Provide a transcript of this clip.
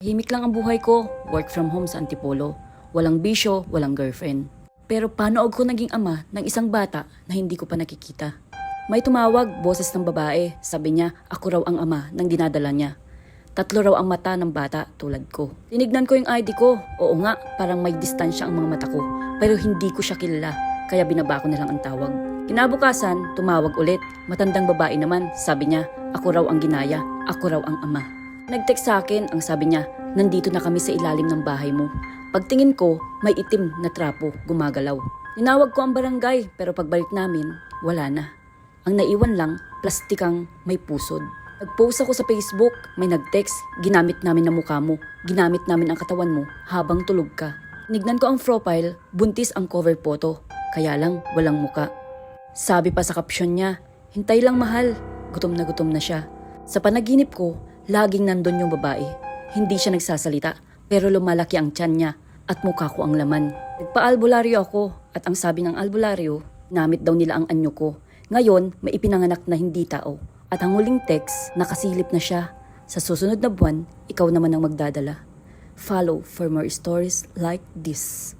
Himik lang ang buhay ko, work from home sa Antipolo. Walang bisyo, walang girlfriend. Pero paano ako naging ama ng isang bata na hindi ko pa nakikita? May tumawag, boses ng babae. Sabi niya, ako raw ang ama ng dinadala niya. Tatlo raw ang mata ng bata tulad ko. Tinignan ko yung ID ko. Oo nga, parang may distansya ang mga mata ko. Pero hindi ko siya kilala, kaya binaba ko na lang ang tawag. Kinabukasan, tumawag ulit. Matandang babae naman, sabi niya, ako raw ang ginaya, ako raw ang ama. Nag-text sa akin, ang sabi niya, nandito na kami sa ilalim ng bahay mo. Pagtingin ko, may itim na trapo gumagalaw. Tinawag ko ang barangay, pero pagbalik namin, wala na. Ang naiwan lang, plastikang may pusod. Nag-post ako sa Facebook, may nag-text, ginamit namin ang mukha mo, ginamit namin ang katawan mo habang tulog ka. Nignan ko ang profile, buntis ang cover photo, kaya lang walang muka. Sabi pa sa caption niya, hintay lang mahal, gutom na gutom na siya. Sa panaginip ko, laging nandun yung babae. Hindi siya nagsasalita, pero lumalaki ang tiyan niya at mukha ko ang laman. Nagpa-albularyo ako at ang sabi ng albularyo, namit daw nila ang anyo ko. Ngayon, may ipinanganak na hindi tao. At ang huling text, nakasilip na siya. Sa susunod na buwan, ikaw naman ang magdadala. Follow for more stories like this.